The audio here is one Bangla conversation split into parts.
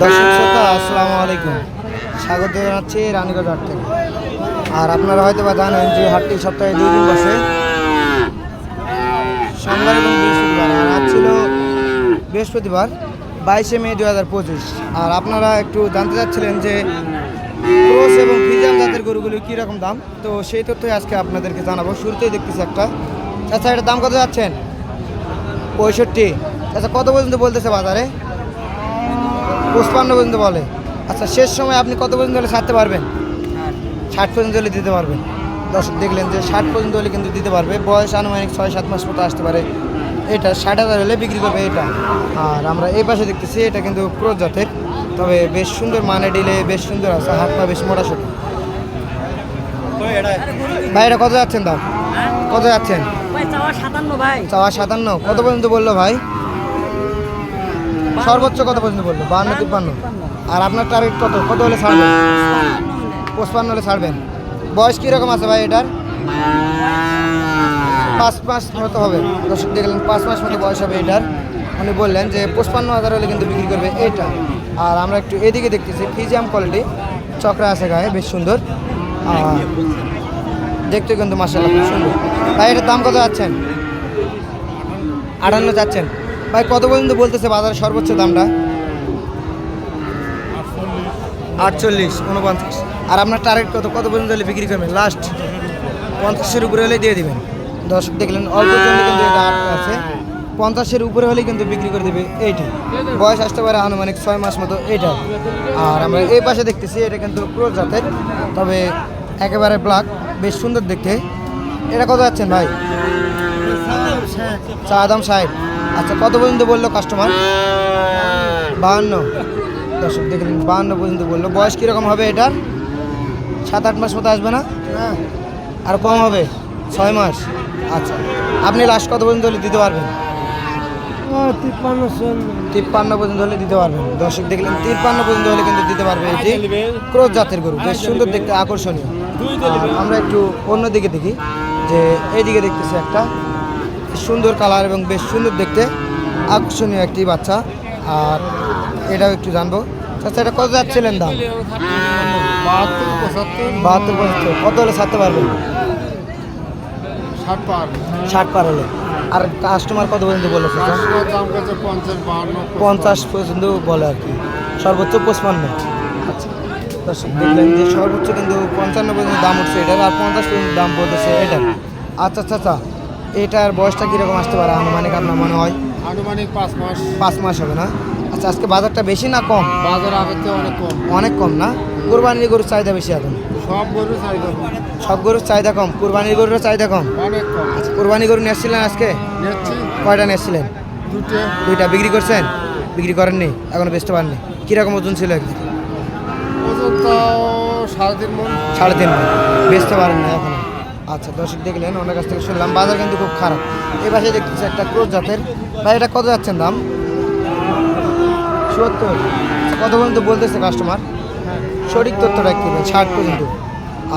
দর্শক শ্রোতা, আসসালামু আলাইকুম। স্বাগত জানাচ্ছি রানীগঞ্জ হাট থেকে। আর আপনারা হয়তো বা জানেন যে হাটটি সপ্তাহে দুই দিন বসে। সোমবার এবং বৃহস্পতিবার, আর ছিল বৃহস্পতিবার, বাইশে মে দু হাজার পঁচিশ। আর আপনারা একটু জানতে চাচ্ছিলেন যে ক্রোস এবং ফিজাম জাতের গরুগুলি কী রকম দাম? তো সেই তথ্যই আজকে আপনাদেরকে জানাব। শুরুতেই দেখতেছি একটা। আচ্ছা এটার দাম কত যাচ্ছেন? পঁয়ষট্টি। আচ্ছা কত পর্যন্ত বলতেছে বাজারে? পঁচপান্ন পর্যন্ত বলে। আচ্ছা শেষ সময় আপনি কত পর্যন্ত হলে ছাড়তে পারবেন? ষাট। পর্যন্ত হলে দিতে পারবেন। দর্শক দেখলেন যে ষাট পর্যন্ত হলে কিন্তু দিতে পারবে। বয়স আনুমানিক ছয় সাত মাস মতো আসতে পারে। এটা ষাট হাজার হলে বিক্রি করবে এটা। আর আমরা এই পাশে দেখতেছি এটা কিন্তু ক্রোজ জাতের তবে বেশ সুন্দর মানে ডিলে বেশ সুন্দর আছে। হাত পা বেশ মোটা ছোট ভাই এটা কত যাচ্ছেন দাম? কত যাচ্ছেন? চাওয়া সাতান্ন। কত পর্যন্ত বলল ভাই? সর্বোচ্চ কত পর্যন্ত বলল? বাহান্ন তিপ্পান্ন? আর আপনার টার্গেট কত? কত হলে ছাড়বেন? পঁচপান্ন হলে ছাড়বেন। বয়স কীরকম আছে ভাই এটার? পাঁচ মাস মতো হবে। দর্শক দেখলেন, পাঁচ মাস মতো বয়স হবে এটার। উনি বললেন যে পঁচপান্ন হাজার হলে কিন্তু বিক্রি করবে এটা। আর আমরা একটু এদিকে দেখতেছি, ফিজিয়াম কোয়ালিটি। চক্রা আছে গায়ে, বেশ সুন্দর। দেখতে কিন্তু মাসাল্লাহ খুব সুন্দর। ভাই, এটার দাম কত যাচ্ছেন? আটান্ন যাচ্ছেন। ভাই কত পর্যন্ত বলতেছে বাজারের সর্বোচ্চ দামটা? আটচল্লিশ। উনপঞ্চাশ। আর আপনার টার্গেট কত? কত পর্যন্ত হলে বিক্রি করবেন? লাস্ট পঞ্চাশের উপরে হলে দিয়ে দিবেন। দর্শক দেখলেন অল্প জন্য কিন্তু এটা আছে। পঞ্চাশের উপরে হলে কিন্তু বিক্রি করে দেবে এইটি। বয়স আসতে পারে আনুমানিক ছয় মাস মতো এইটা। আর আমরা এই পাশে দেখতেছি এটা কিন্তু ক্রোজ জাতের তবে একেবারে ব্ল্যাক বেশ সুন্দর দেখতে। এটা কত যাচ্ছেন ভাই? চা দাম ষাট। আচ্ছা কত পর্যন্ত বলল কাস্টমার বাহান্ন। দর্শক দেখলেন বাহান্ন পর্যন্ত বলল। বয়স কীরকম হবে এটার? সাত আট মাস মতো আসবে না? আর কম হবে? ছয় মাস? আচ্ছা আপনি লাস্ট কত পর্যন্ত হলে দিতে পারবেন? তিপ্পান্ন তিপ্পান্ন পর্যন্ত হলে দিতে পারবেন। দর্শক দেখলেন তিপ্পান্ন পর্যন্ত হলে কিন্তু দিতে পারবে এটি ক্রোজ জাতের গরু। বেশ সুন্দর দেখতে আকর্ষণীয়। আমরা একটু অন্যদিকে দেখি যে এইদিকে দেখতেছি একটা। সুন্দর কালার এবং বেশ সুন্দর দেখতে। আকর্ষণীয় একটি বাচ্চা। আর এটাও একটু জানব। আচ্ছা এটা কত যাচ্ছিলেন দাম? বাহাত্তর পঁচাত্তর। কত হলে ছাড়তে পারবেন? ষাট পার। হলে। আর কাস্টমার কত পর্যন্ত কাছে পঞ্চাশ পঞ্চাশ পর্যন্ত বলে আর কি। সর্বোচ্চ পঁচপান্ন। আচ্ছা দর্শক দেখলেন যে সর্বোচ্চ কিন্তু পঞ্চান্ন পর্যন্ত দাম উঠছে। এটার আর পঞ্চাশ পর্যন্ত দাম বলতেছে এটার। আচ্ছা আচ্ছা আচ্ছা। এটার বয়সটা কীরকম আসতে পারে? আনুমানিক আপনার মনে হয়? আনুমানিক পাঁচ মাস। পাঁচ মাস হবে না? আচ্ছা আজকে বাজারটা বেশি না কম? বাজার আগের থেকে অনেক কম। অনেক কম না? কোরবানির গরুর চাহিদা বেশি এখন? সব গরুর চাহিদা কম। সব গরুর চাহিদা কম? কোরবানির গরুরও চাহিদা কম? অনেক কম। আচ্ছা কোরবানি গরু নিয়ে আসছিলেন আজকে? কয়টা নিয়ে আসছিলেন? দুটো। দুইটা। বিক্রি করছেন? বিক্রি করেননি? এখনও বেচতে পারেননি? কীরকম ওজন ছিল একদিন ওজন তাও সাড়ে তিন মন। সাড়ে তিন মণ। বেচতে পারেন না এখনও? আচ্ছা দর্শক দেখলেন ওনার কাছ থেকে শুনলাম বাজার কিন্তু খুব খারাপ। এই পাশে দেখতেছি একটা ক্রোজ জাতের। ভাই এটা কত যাচ্ছেন দাম? সত্তর। আচ্ছা, কত পর্যন্ত বলতেছে কাস্টমার সঠিক তথ্যটা ভাই ষাট পর্যন্ত।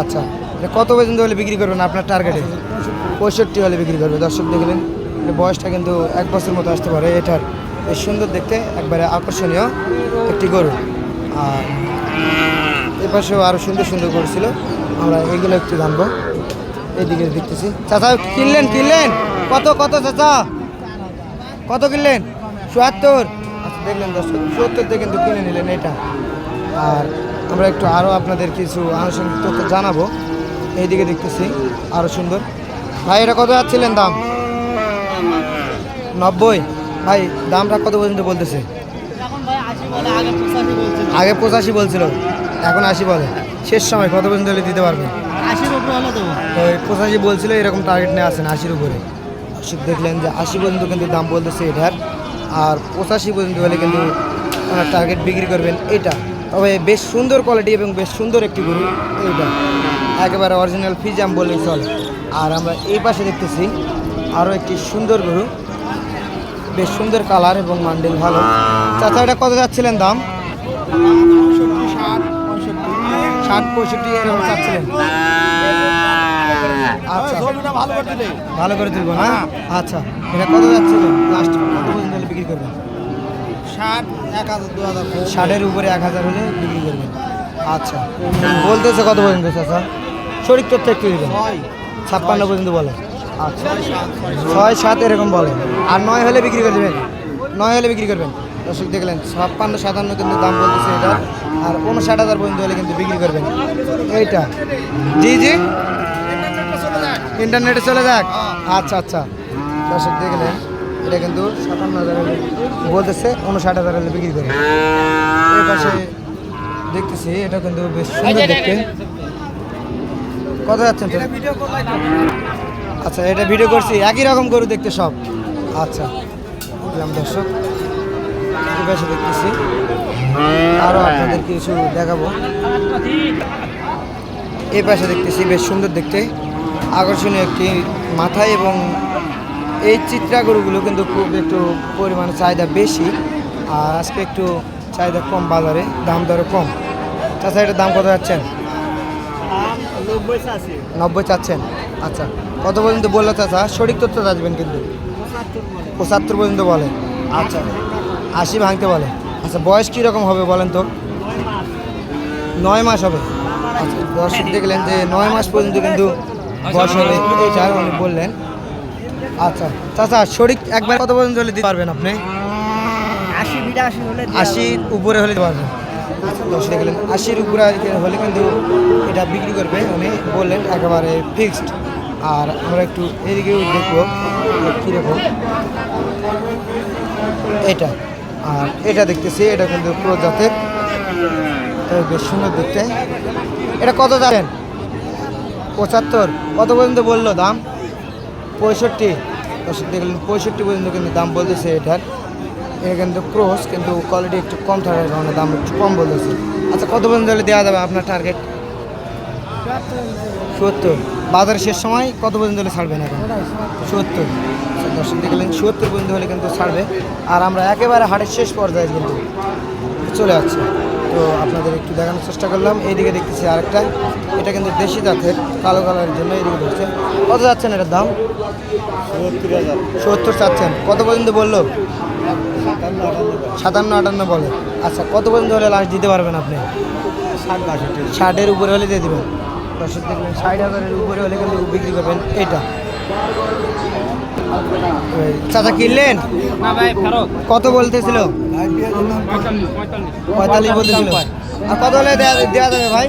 আচ্ছা এটা কত পর্যন্ত হলে বিক্রি করবেন আপনার টার্গেটে পঁয়ষট্টি হলে বিক্রি করবে। দর্শক দেখলেন বয়সটা কিন্তু এক বছর মতো আসতে পারে। এটার বেশ সুন্দর দেখতে একবারে আকর্ষণীয় একটি গরু। আর এ পাশেও আরও সুন্দর সুন্দর গরু ছিল। আমরা এগুলো একটু জানব। এইদিকে দেখতেছি। চাচা, কিনলেন কিনলেন? কত কত চাচা? কত কিনলেন? চুয়াত্তর। আচ্ছা দেখলেন দর্শক, চুয়াত্তর দিয়ে কিন্তু কিনে নিলেন এটা। আর আমরা একটু আরও আপনাদের কিছু আনুষঙ্গিক তথ্য জানাব। এইদিকে দেখতেছি আরও সুন্দর। ভাই, এটা কত যাচ্ছিলেন দাম? নব্বই। ভাই, দামটা কত পর্যন্ত বলতেছে? আগে পঁচাশি বলছিল। এখন আশি বলে। শেষ সময় কত পর্যন্ত দিতে পারবেন আশির উপরে হলে দেবো ওই পঁচাশি বলছিল এরকম টার্গেট নিয়ে আসেন আশির উপরে। দেখলেন যে আশি পর্যন্ত কিন্তু দাম বলতেছে এটার আর পঁচাশি পর্যন্ত হলে কিন্তু ওনার টার্গেট বিক্রি করবেন এটা। তবে বেশ সুন্দর কোয়ালিটি এবং বেশ সুন্দর একটি গরু এইটা। একেবারে অরিজিনাল ফিজাম বললেই চলে। আর আমরা এই পাশে দেখতেছি আরও একটি সুন্দর গরু। বেশ সুন্দর কালার এবং মান্ডেল ভালো। চাচা এটা কত যাচ্ছিলেন দাম? ষাট পঁয়ষট্টি এরকম চাচ্ছিলেন। আচ্ছা। ভালো করে তুলবো না? আচ্ছা এটা কত যাচ্ছিল লাস্ট কত পর্যন্ত বিক্রি করবেন? ষাট এক হাজার দু হাজার ষাটের উপরে এক হাজার হলে বিক্রি করবেন। আচ্ছা। বলতেছে কত পর্যন্ত চাচা? শরীর তথ্য একটু দিবেন। ছাপ্পান্ন পর্যন্ত বলে। আচ্ছা। ছয় সাত। এরকম বলে। আর নয় হলে বিক্রি করে দেবেন? নয় হলে বিক্রি করবেন? দর্শক দেখলেন ছাপ্পান্ন সাতান্ন কিন্তু দাম বলতেছে এটা। আর উনষাট হাজার পর্যন্ত হলে কিন্তু বিক্রি করবেন। এইটা। জি জি। ইন্টারনেটে চলে যাক। আচ্ছা আচ্ছা। দর্শক দেখলেন এটা কিন্তু সাতান্ন হাজার বলতেছে উনষাট হাজার হলে বিক্রি করে। এই পাশে দেখতেছি এটা কিন্তু বেশ সুন্দর দেখতে। কত যাচ্ছেন আচ্ছা এটা ভিডিও করছি একই রকম গরু দেখতে সব। আচ্ছা বুঝলাম দর্শক। এই পাশে দেখতেছি আরও আপনাদের কিছু দেখাবো। এই পাশে দেখতেছি বেশ সুন্দর দেখতে। আকর্ষণীয় একটি মাথায় এবং এই চিত্রা গরুগুলো কিন্তু খুব একটু পরিমাণে চাহিদা বেশি। আর আজকে একটু চাহিদা কম বাজারে দাম দরও কম। তাছাড়া এটার দাম কত যাচ্ছেন? নব্বই নব্বই চাচ্ছেন। আচ্ছা কত পর্যন্ত বলল চাচা? সঠিক তথ্য আসবেন কিন্তু। পঁচাত্তর পর্যন্ত বলে। আচ্ছা আশি ভাঙতে বলে। আচ্ছা বয়স কীরকম হবে বলেন তো? নয় মাস হবে। আচ্ছা দর্শক দেখলেন যে নয় মাস পর্যন্ত কিন্তু বয়স এইটা উনি বললেন। আচ্ছা চাচা শরিক একবার কত পর্যন্ত হলে দিতে পারবেন আপনি? আশি হলে আশির উপরে হলে দিতে পারবেন। আচ্ছা। দর্শক দেখলেন আশির উপরে হলে কিন্তু এটা বিক্রি করবে উনি বললেন একেবারে ফিক্সড আর আমরা একটু এদিকেও দেখব কীরকম। এটা। আর এটা দেখতেছি এটা কিন্তু পুরো জাতের তবে বেশ সুন্দর দেখতে। এটা কত যাবেন পঁচাত্তর। কত পর্যন্ত বলল দাম? পঁয়ষট্টি। দেখলেন পঁয়ষট্টি পর্যন্ত কিন্তু দাম বলতেছে এটার। এটা কিন্তু ক্রোস কিন্তু কোয়ালিটি একটু কম থাকার কারণে দাম একটু কম বলতেছে। আচ্ছা কত পর্যন্ত হলে দেওয়া যাবে আপনার টার্গেট সত্তর। বাজার শেষ সময় কত পর্যন্ত হলে ছাড়বেন এখন? সত্তর। আচ্ছা, দর্শক দেখলেন সত্তর পর্যন্ত হলে কিন্তু ছাড়বে। আর আমরা একেবারে হাটের শেষ পর্যায়ে কিন্তু চলে যাচ্ছে তো আপনাদের একটু দেখানোর চেষ্টা করলাম। এইদিকে দেখতেছি আরেকটা। এটা কিন্তু দেশি জাতের, কালো কালারের জন্য এইদিকে ধরছে। কত যাচ্ছেন এটার দাম? সত্তর চাচ্ছেন। কত পর্যন্ত বলল? সাতান্ন, আটান্ন বলে। আচ্ছা কত পর্যন্ত হলে লাস্ট দিতে পারবেন আপনি? ষাটের উপরে হলে দিয়ে দেবেন। ষাট হাজারের উপরে হলে কিন্তু বিক্রি করবেন এটা। চাচা কিনলেন? না ভাই ফেরত। কত বলতেছিল? পঁয়তাল্লিশ বলতেছিল। আর কত হলে দেওয়া যাবে ভাই?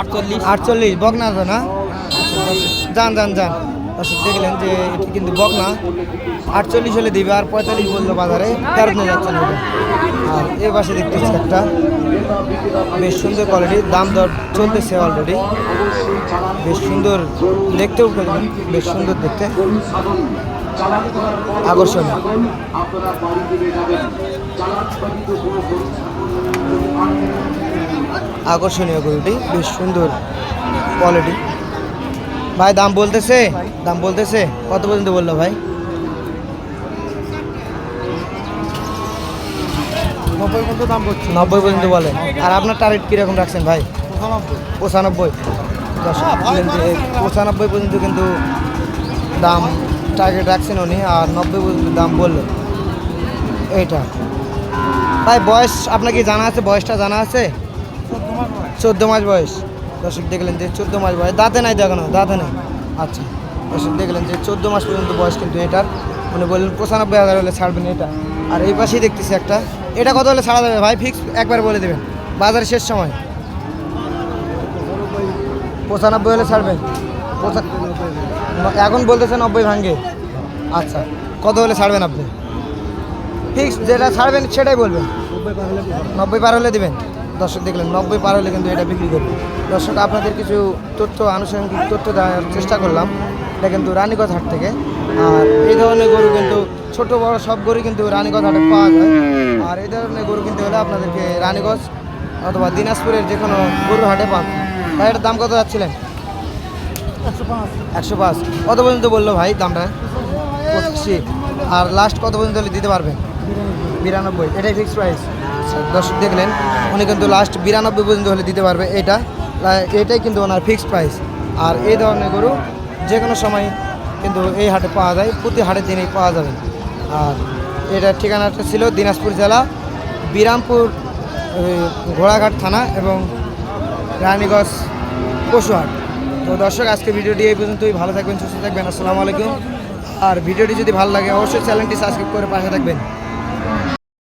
আটচল্লিশ। আটচল্লিশ বকনা তো না? যান যান যান। দেখলেন যে এটি কিন্তু বকনা। আটচল্লিশ হলে দিবে আর পঁয়তাল্লিশ বলল বাজারে, তেরো নিয়ে যাচ্ছে না। আর এ পাশে দেখতেছি একটা বেশ সুন্দর কোয়ালিটির দাম দর চলতেছে অলরেডি বেশ সুন্দর, দেখতেও বেশ সুন্দর দেখতে। আকর্ষণীয়। আকর্ষণীয় গরুটি বেশ সুন্দর কোয়ালিটি ভাই, দাম বলতেছে? দাম বলতেছে? কত পর্যন্ত বলল ভাই? নব্বই পর্যন্ত দাম করছে। নব্বই পর্যন্ত বলে। আর আপনার টার্গেট কীরকম রাখছেন ভাই? পঁচানব্বই। পঁচানব্বই। বললেন পঁচানব্বই। পর্যন্ত কিন্তু দাম টার্গেট রাখছেন উনি আর নব্বই পর্যন্ত দাম বলল এইটা। ভাই বয়স আপনাকে কি জানা আছে? বয়সটা জানা আছে? চোদ্দ মাস বয়স। দর্শক দেখলেন যে চোদ্দ মাস বয়স। দাঁতে নাই দেখানো দাঁতে নাই? আচ্ছা। দর্শক দেখলেন যে চোদ্দ মাস পর্যন্ত বয়স কিন্তু এটার। উনি বললেন পঁচানব্বই হাজার হলে ছাড়বেন এটা। আর এই পাশেই দেখতেছি একটা এটা কত হলে ছাড়া যাবে ভাই ফিক্স একবার বলে দেবেন। বাজার শেষ সময়। পঁচানব্বই হলে ছাড়বেন পঁচা- এখন বলতেছে নব্বই ভাঙ্গে। আচ্ছা কত হলে ছাড়বেন আপনি? ফিক্স যেটা ছাড়বেন সেটাই বলবেন। নব্বই পার হলে দেবেন। দর্শক দেখলেন, নব্বই পার হলে কিন্তু এটা বিক্রি করবেন। দর্শক, আপনাদের কিছু তথ্য, আনুষঙ্গিক তথ্য দেওয়ার চেষ্টা করলাম। এটা কিন্তু রানীগঞ্জ হাট থেকে। আর এই ধরনের গরু কিন্তু ছোট, বড় সব গরু কিন্তু রানীগঞ্জ হাটে পাওয়া যায়। আর এই ধরনের গরু কিনতে হলে আপনাদেরকে রানীগঞ্জ অথবা দিনাজপুরের যে কোনো গরু হাটে পান ভাই, এটার দাম কত যাচ্ছিলেন? একশো পাঁচ। কত পর্যন্ত বলল ভাই দামটা? পঁচিশি। আর লাস্ট কত পর্যন্ত দিতে পারবেন? বিরানব্বই। এটাই ফিক্স প্রাইস দর্শক দেখলেন, উনি কিন্তু লাস্ট বিরানব্বই পর্যন্ত হলে দিতে পারবে। এটা, এটাই কিন্তু ওনার ফিক্সড প্রাইস আর এই ধরনের গরু যে কোনো সময় কিন্তু এই হাটে পাওয়া যায়, প্রতি হাটের দিনেই পাওয়া যাবে। আর এটার ঠিকানাটা ছিল দিনাজপুর জেলা, বিরামপুর ঘোড়াঘাট থানা এবং রানীগঞ্জ পশুহাট। তো দর্শক আজকে ভিডিওটি এই পর্যন্তই। ভালো থাকবেন, সুস্থ থাকবেন। আসসালামু আলাইকুম। আর ভিডিওটি যদি ভালো লাগে, অবশ্যই চ্যানেলটি সাবস্ক্রাইব করে পাশে থাকবেন।